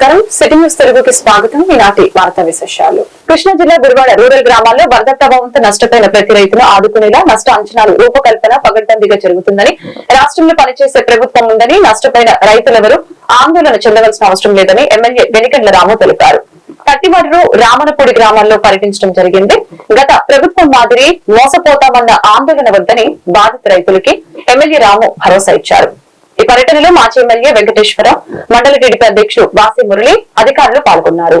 నమస్కారం. City news తెలుగుకి స్వాగతం. ఈనాటి వార్తా విశేషాలు. కృష్ణా జిల్లా గురువాడ రూరల్ గ్రామాల్లో వరద ప్రభావంతో నష్టపోయిన ప్రతి రైతును ఆదుకునేలా నష్ట అంచనాలు రూపకల్పన పగడ్బందీగా జరుగుతుందని రాష్ట్రంలో పనిచేసే ప్రభుత్వం ఉందని నష్టపోయిన రైతులెవరూ ఆందోళన చెందవలసిన అవసరం లేదని ఎమ్మెల్యే వెనికండ్ల రాము తెలిపారు. కట్టివాడరు రామనపూడి గ్రామాల్లో పర్యటించడం జరిగింది. గత ప్రభుత్వం మాదిరి మోసపోతామన్న ఆందోళన వద్దని బాధిత రైతులకి ఎమ్మెల్యే రాము భరోసా ఇచ్చారు. ఈ పర్యటనలో మాజీ ఎమ్మెల్యే వెంకటేశ్వర మండల టీడీపీ అధ్యక్షుడు వాసి మురళి అధికారులు పాల్గొన్నారు.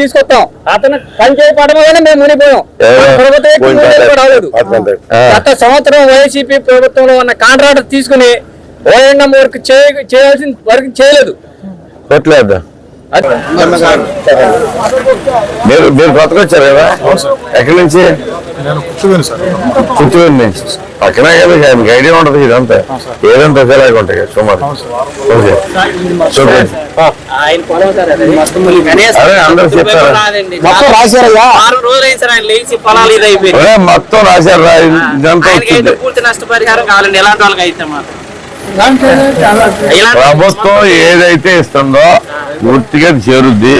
తీసుకొస్తాం. అతను పని చేయకపోవడం మేము మునిపోయాం ప్రభుత్వం రాలేదు. గత సంవత్సరం వైసీపీ ప్రభుత్వంలో ఉన్న కాంట్రాక్టర్ తీసుకుని ఓఎండం వర్క్ చేయ- చేయాల్సిన వర్క్ చేయలేదు. మీరు మీరు కొత్తగా వచ్చారు కదా? ఎక్కడి నుంచి? నుంచి పక్కనే కదా మీకు ఐడియా ఉంటుంది ఇదంతా. ఏదంతా కదా సుమారు. ఓకే. ఓకే. ఆయన పొలం సార్ అది. కనీసం అదే అందరూ రూపాయి చెప్తారు. కూడా రాదండి. మొత్తం రాశారయ్యా. వారం రోజులు అయింది సార్ ఆయన లేచి పొలాలు ఇది అయిపోయింది ఒరే, మొత్తం రాశారు ఆయనకైతే పూర్తి నష్టపరిహారం కావాలండి. ఎలాంటి వాళ్ళకి అయితే మాత్రం. ప్రభుత్వం ఏదైతే ఇస్తుందో పూర్తిగా చేరుద్ది.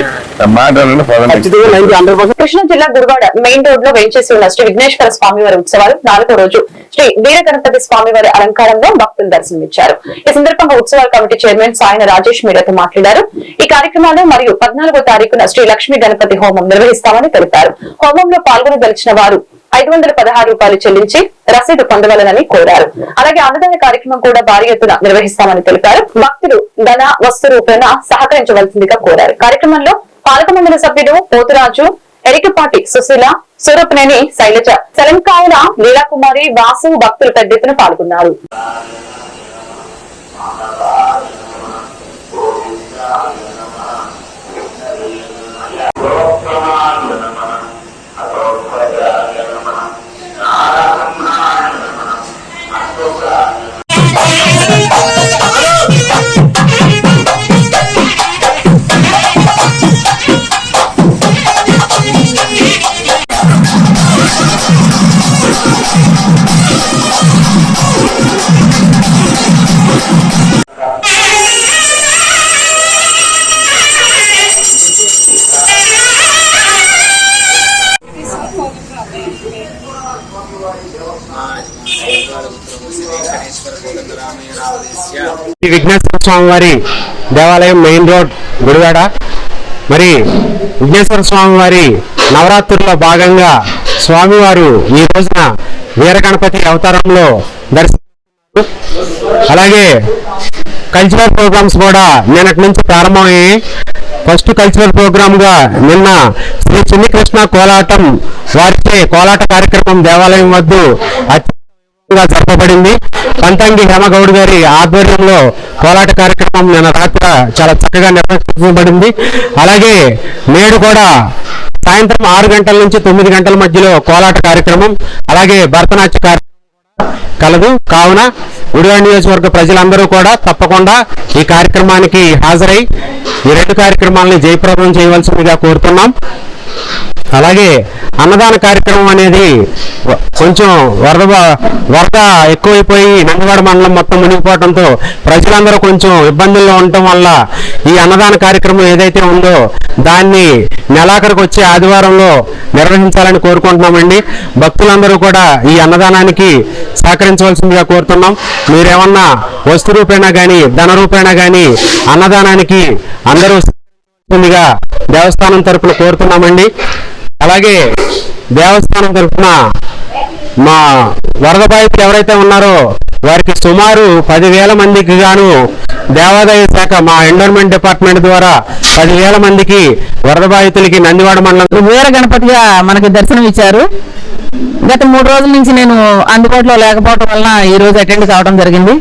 కృష్ణా జిల్లా గురువాడ మెయిన్ రోడ్లో వేంచేసి ఉన్న శ్రీ విఘ్నేశ్వర స్వామి వారి ఉత్సవాలు నాలుగో రోజు. శ్రీ వీరగణపతి స్వామి వారి అలంకారంలో భక్తులు దర్శనమిచ్చారు. ఈ సందర్భంగా ఉత్సవాల కమిటీ చైర్మన్ సాయన రాజేష్ మీడియాతో మాట్లాడారు. ఈ కార్యక్రమాలు మరియు పద్నాలుగో తారీఖున శ్రీ లక్ష్మీ గణపతి హోమం నిర్వహిస్తామని తెలిపారు. హోమంలో పాల్గొనదలిచిన వారు ఐదు వందల పదహారు రూపాయలు చెల్లించి రసీదు పొందవలనని కోరారు. అలాగే అన్నదాన కార్యక్రమం కూడా భారీ ఎత్తున నిర్వహిస్తామని తెలిపారు. భక్తులు ధన వస్తు రూపేణ సహకరించవలసిందిగా కోరారు. కార్యక్రమంలో పాలక మండలి సభ్యుడు పోతురాజు ఎరికపాటి సుశీల సూరపనేని శైలజ తెలంగాణ లీలాకుమారి వాసు భక్తులు పెద్ద ఎత్తున పాల్గొన్నారు. శ్రీ విఘ్నేశ్వర స్వామి వారి దేవాలయం మెయిన్ రోడ్ గుడివాడ. మరి విఘ్నేశ్వర స్వామి వారి నవరాత్రుల్లో భాగంగా స్వామివారు ఈ రోజున వీరగణపతి అవతారంలో దర్శనం అలాగే కల్చరల్ ప్రోగ్రామ్స్ కూడా నిన్నటి నుంచి ప్రారంభమయ్యాయి. ఫస్ట్ కల్చరల్ ప్రోగ్రామ్గా నిన్న శ్రీ చిన్ని కృష్ణ కోలాటం వారిచే కోలాట కార్యక్రమం దేవాలయం వద్ద అతి జరపబడింది పంతంగి హేమగౌడ్ గారి ఆధ్వర్యంలో కోలాట కార్యక్రమం నిన్న రాత్రి చాలా చక్కగా నిర్వహించబడింది. అలాగే నేడు కూడా సాయంత్రం ఆరు గంటల నుంచి తొమ్మిది గంటల మధ్యలో కోలాట కార్యక్రమం అలాగే భరతనాట్య కార్యక్రమం కలదు. కావున గుడివాడ నియోజకవర్గ ప్రజలందరూ కూడా తప్పకుండా ఈ కార్యక్రమానికి హాజరై ఈ రెండు కార్యక్రమాలని జయప్రదం చేయవలసిందిగా కోరుతున్నాం. అలాగే అన్నదాన కార్యక్రమం అనేది కొంచెం వరద వరద ఎక్కువైపోయి నందివాడ మండలం మొత్తం మునిగిపోవడంతో ప్రజలందరూ కొంచెం ఇబ్బందుల్లో ఉండటం వల్ల ఈ అన్నదాన కార్యక్రమం ఏదైతే ఉందో దాన్ని నెలాఖరికి వచ్చే ఆదివారంలో నిర్వహించాలని కోరుకుంటున్నామండి. భక్తులందరూ కూడా ఈ అన్నదానానికి సహకరించవలసిందిగా కోరుతున్నాం. మీరేమన్నా వస్తు రూపేణా కానీ ధన రూపేణా కానీ అన్నదానానికి అందరూ దేవస్థానం తరపున కోరుతున్నామండి. అలాగే దేవస్థానం తరఫున మా వరద బాధితులు ఎవరైతే ఉన్నారో వారికి సుమారు పదివేల మందికి గాను దేవాదాయ శాఖ మా ఎండోర్మెంట్ డిపార్ట్మెంట్ ద్వారా పదివేల మందికి వరద బాధితులకి నందివాడ మండలం వీర గణపతిగా మనకి దర్శనం ఇచ్చారు. గత మూడు రోజుల నుంచి నేను అందుబాటులో లేకపోవడం వలన ఈ రోజు అటెండ్ కావడం జరిగింది.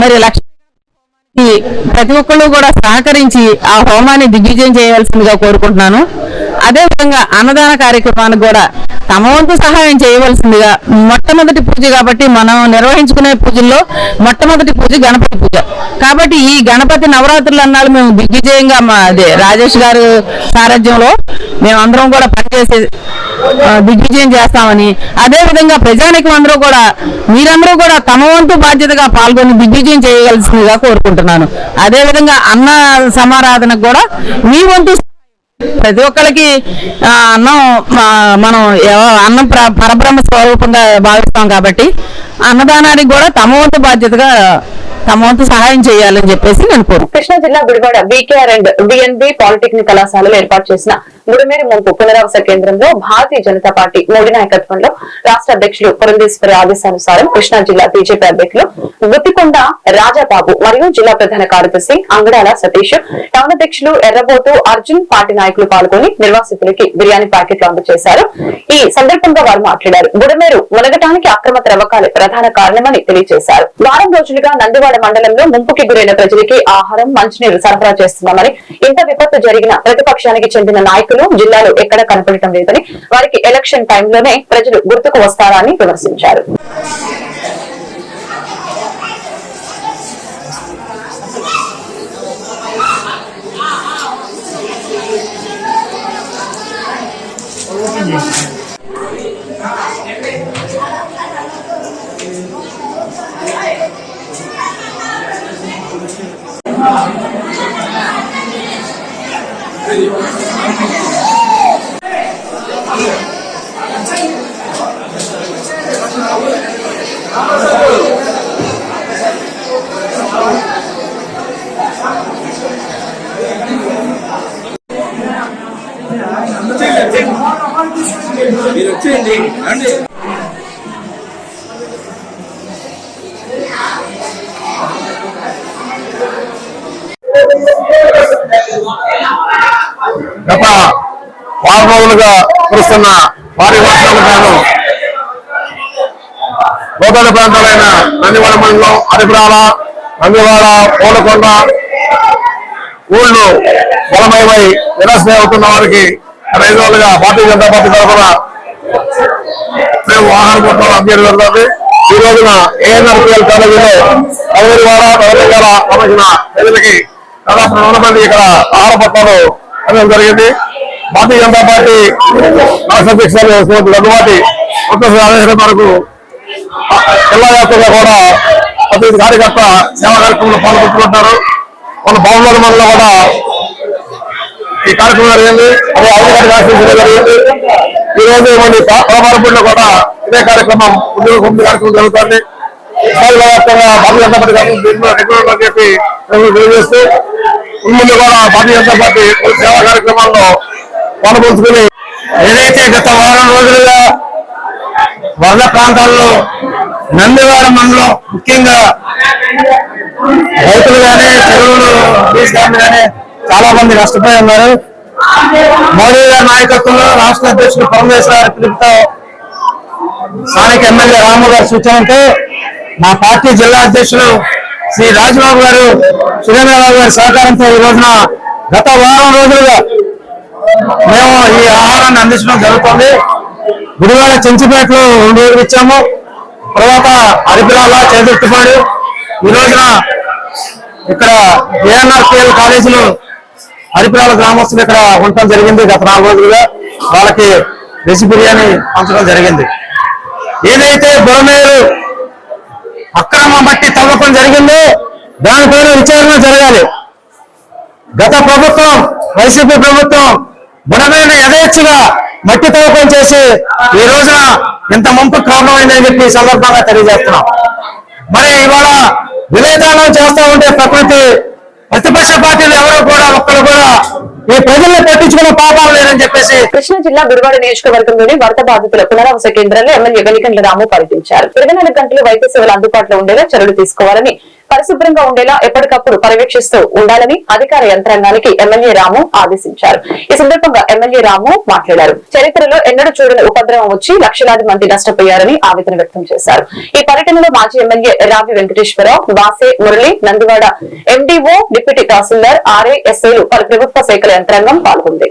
మరి లక్ష ప్రతి ఒక్కళ్ళు కూడా సహకరించి ఆ హోమాన్ని దిగ్విజయం చేయవలసిందిగా కోరుకుంటున్నాను. అదేవిధంగా అన్నదాన కార్యక్రమానికి కూడా తమ వంతు సహాయం చేయవలసిందిగా మొట్టమొదటి పూజ కాబట్టి మనం నిర్వహించుకునే పూజల్లో మొట్టమొదటి పూజ గణపతి పూజ. కాబట్టి ఈ గణపతి నవరాత్రులు అన్నాళ్ళు మేము దిగ్విజయంగా మా అదే రాజేష్ గారు సారథ్యంలో మేము అందరం కూడా పనిచేసి దిగ్విజయం చేస్తామని. అదే విధంగా ప్రజానికం అందరూ కూడా మీరందరూ కూడా తమ వంతు బాధ్యతగా పాల్గొని దిగ్విజయం చేయవలసిందిగా కోరుకుంటున్నాను. అదే విధంగా అన్న సమారాధనకు కూడా మీ వంతు ప్రతి ఒక్కరికి ఆ, అన్నం మనం అన్నం పరబ్రహ్మ స్వరూపంగా భావిస్తాం కాబట్టి అన్నదానానికి కూడా తమ వంతు బాధ్యతగా తమ వంతు సహాయం చేయాలని చెప్పేసి నేను కోరు కృష్ణా జిల్లా Gudivada BKR and BNB polytechnic కళాశాలలో ఏర్పాటు చేసిన గుడిమేరి ముంపు పునరావాస కేంద్రంలో భారతీయ జనతా పార్టీ మోడీ నాయకత్వంలో రాష్ట్ర అధ్యక్షులు పురంధేశ్వరి ఆదేశానుసారం కృష్ణా జిల్లా బీజేపీ అభ్యర్థులు గుత్తికొండ రాజాబాబు మరియు జిల్లా ప్రధాన కార్యదర్శి అంగడాల సతీష్ టౌన్ అధ్యక్షులు ఎర్రబోతు అర్జున్ పార్టీ నాయకులు పాల్గొని నిర్వాసితులకి బిర్యానీ ప్యాకెట్లు అందజేశారు. ఈ సందర్భంగా వారు మాట్లాడారు. గుడమేరు మునగటానికి అక్రమ త్రవ్వకాలే ప్రధాన కారణమని తెలియజేశారు. వారం రోజులుగా నందివాడ మండలంలో ముంపుకి గురైన ప్రజలకి ఆహారం మంచినీరు సరఫరా చేస్తున్నామని ఇంత విపత్తు జరిగిన ప్రతిపక్షానికి చెందిన నాయకులు జిల్లాలో ఎక్కడ కనపడటం లేదని వారికి ఎలక్షన్ టైంలోనే ప్రజలు గుర్తుకు వస్తారని విమర్శించారు. మీరు వారం రోజులుగా కురుస్తున్న భారీ వర్షాల కారణం గోదావరి ప్రాంతాలైన నందివాడ మండలం అరిపురాల నందివాడ పూలకొండ ఊళ్ళు బలమయమై నిరాశ్రయ అవుతున్న వారికి ఐదు రోజులుగా భారతీయ జనతా పార్టీ తరఫున మేము ఆహార మొత్తం అందజేయడం జరుగుతుంది. ఈ రోజున ఏఎన్ఆర్పిఎల్ కాలేజీలో పదవైదు వార పదవైదు వేల సంబంధించిన ప్రజలకి దాదాపు రెండు మంది ఇక్కడ ఆహార పట్టాలు అందడం జరిగింది. భారతీయ జనతా పార్టీ రాష్ట్ర అధ్యక్షులు శ్రీమతి దగ్గుబాటి ఒక్కసారి వరకు మేరకు జిల్లా వ్యాప్తంగా కూడా ప్రతి కార్యకర్త సేవా కార్యక్రమంలో పాల్గొంటున్నారు. మన బాబుల మనలో కూడా ఈ కార్యక్రమం జరిగింది. అదే అధికారి జరిగింది. ఈ రోజు మన పాలపాలపూడిలో కూడా ఇదే కార్యక్రమం ఉద్యోగ పంపిణీ కార్యక్రమం జరుగుతుంది. జిల్లా వ్యాప్తంగా భారతీయ జనతా పార్టీ కార్యక్రమం దీంట్లో రెగ్యులర్ చెప్పి తెలియజేస్తూ ముందు కూడా భారతీయ జనతా పార్టీ సేవా కార్యక్రమాల్లో పాల్పంచుకుని ఏదైతే గత వారం రోజులుగా వరద ప్రాంతాల్లో నందివాడ మండలం ముఖ్యంగా రైతులు కానీ చెరువులు కానీ చాలా మంది నష్టపోయి ఉన్నారు. మోడీ గారి నాయకత్వంలో రాష్ట్ర అధ్యక్షుడు పరమేశ్వర పిలుపుతో స్థానిక ఎమ్మెల్యే రాము గారి సూచనతో మా పార్టీ జిల్లా అధ్యక్షులు శ్రీ రాజబాబు గారు సురేంద్రబాబు గారి సహకారంతో ఈ రోజున గత వారం రోజులుగా మేము ఈ ఆహారాన్ని అందించడం జరుగుతుంది. గుడివాడ చెంచిపేటలో రెండు రోజులు ఇచ్చాము. తర్వాత అరిపిరాల చేతుట్టుపాడు ఈ రోజున ఇక్కడ ఏఎన్ఆర్పిఎల్ కాలేజీలో హరిపురాల గ్రామస్తులు ఇక్కడ ఉండటం జరిగింది గత నాలుగు రోజులుగా. వాళ్ళకి వెజ్ బిర్యానీ పంచడం జరిగింది. ఏదైతే బురమేరు అక్రమ మట్టి తవ్వకం జరిగిందో దానిపైన విచారణ జరగాలి. గత ప్రభుత్వం వైసీపీ ప్రభుత్వం బుడమేరుని యథేచ్ఛగా మట్టి తవ్వకం చేసి ఈ రోజున ఇంత ముంపు కారణమైందని చెప్పి సందర్భంగా తెలియజేస్తున్నాం. మరి ఇవాళ విలేదానం చేస్తా ఉంటే ప్రకృతి ప్రతిపక్ష పార్టీలు ఎవరు కూడా ఒక్కరు కూడా ఈ ప్రజల్ని పట్టించుకునే పాపాలు లేదని చెప్పేసి కృష్ణా జిల్లా గురువాడ నియోజకవర్గంలోని వరద బాధితుల పునరావాస కేంద్రంలో ఎమ్మెల్యే వెలిగండ్ల రాము పర్యటించారు ఇరవై నాలుగు గంటలు వైద్య సేవలు అందుబాటులో ఉండేలా చర్యలు తీసుకోవాలని పరిశుభ్రంగా ఉండేలా ఎప్పటికప్పుడు పర్యవేక్షిస్తూ ఉండాలని అధికార యంత్రాంగానికి ఎమ్మెల్యే రాము ఆదేశించారు. ఈ సందర్భంగా ఎమ్మెల్యే రాము మాట్లాడారు. చరిత్రలో ఎన్నడూ చూడని ఉపద్రవం వచ్చి లక్షలాది మంది నష్టపోయారని ఆవేదన వ్యక్తం చేశారు. ఈ పర్యటనలో మాజీ MLA Ravi Venkateswararao బాసే Murali Nandivada MDO deputy tahsildar RA ఎస్ఐలు పలు ప్రభుత్వ శాఖల యంత్రాంగం పాల్గొంది.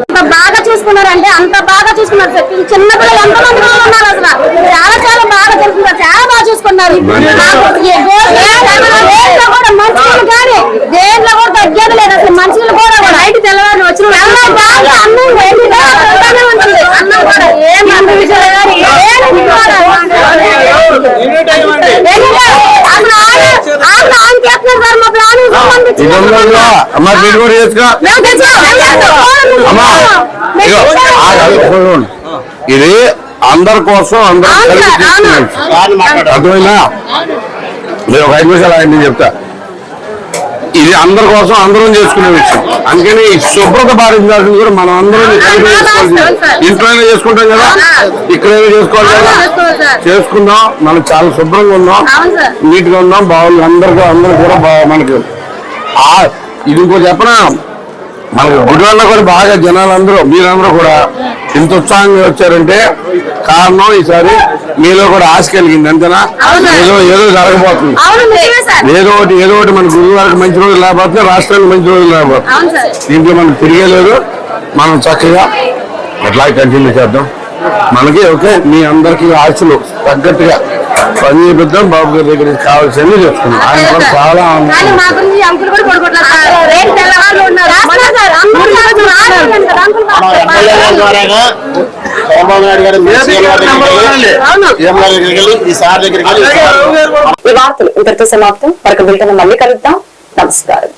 అంత బాగా చూసుకున్నారంటే అంత బాగా చూసుకున్నారు సార్. చిన్న పిల్లలు ఎంత మంది ఉన్నారు అసలు? చాలా చాలా బాగా చూసుకున్నారు. చాలా బాగా చూసుకున్నారు. దేంట్లో కూడా కానీ దేంట్లో తగ్గేది లేదు అసలు మంచినీళ్ళు కూడా బయట తెల్లవారు వచ్చిన అమ్మా మీరు కూడా చేసుకో. ఇది అందరి కోసం అందరూ. అర్థమైందా? నేను ఒక ఐదు నిమిషాలు ఆయన నేను చెప్తా. ఇది అందరి కోసం అందరం చేసుకునే విషయం. అందుకని శుభ్రత పాటించాల్సింది కూడా మనం అందరం ఇంట్లోనే చేసుకుంటాం కదా? ఇక్కడైనా చేసుకోవాలి కదా. చేసుకుందాం. మనం చాలా శుభ్రంగా ఉందాం. నీట్గా ఉందాం బాగుంది అందరికీ అందరూ కూడా మనకి ఇది ఇంకో చెప్పనా? మనకి గుడివల్ల కూడా బాగా జనాలందరూ మీరందరూ కూడా ఇంత ఉత్సాహంగా వచ్చారంటే కారణం ఈసారి మీలో కూడా ఆశ కలిగింది అంతేనా. ఏదో ఏదో జరగబోతుంది. అవును నిజమే సార్. ఏదో ఒకటి ఏదో ఒకటి మన గురువు మంచి రోజులు లేకపోతే రాష్ట్రానికి మంచి రోజులు లేకపోతే అవును సార్. దీంట్లో మనం తిరిగేలేదు మనం చక్కగా అట్లా కంటిన్యూ చేద్దాం. మనకి ఓకే మీ అందరికి ఆశలు తగ్గట్టుగా పని చేపిద్దాం బాబు గారి దగ్గర నుంచి కావాల్సింది చెప్తున్నాం ఆయన కూడా చాలా కానీ చంద్రబాబు నాయుడు గారు ఈ సార్ దగ్గరికి వార్తలు ఇంతటితో సమాప్తం. మరొక బిల్టన్ మళ్ళీ కలుద్దాం. నమస్కారం.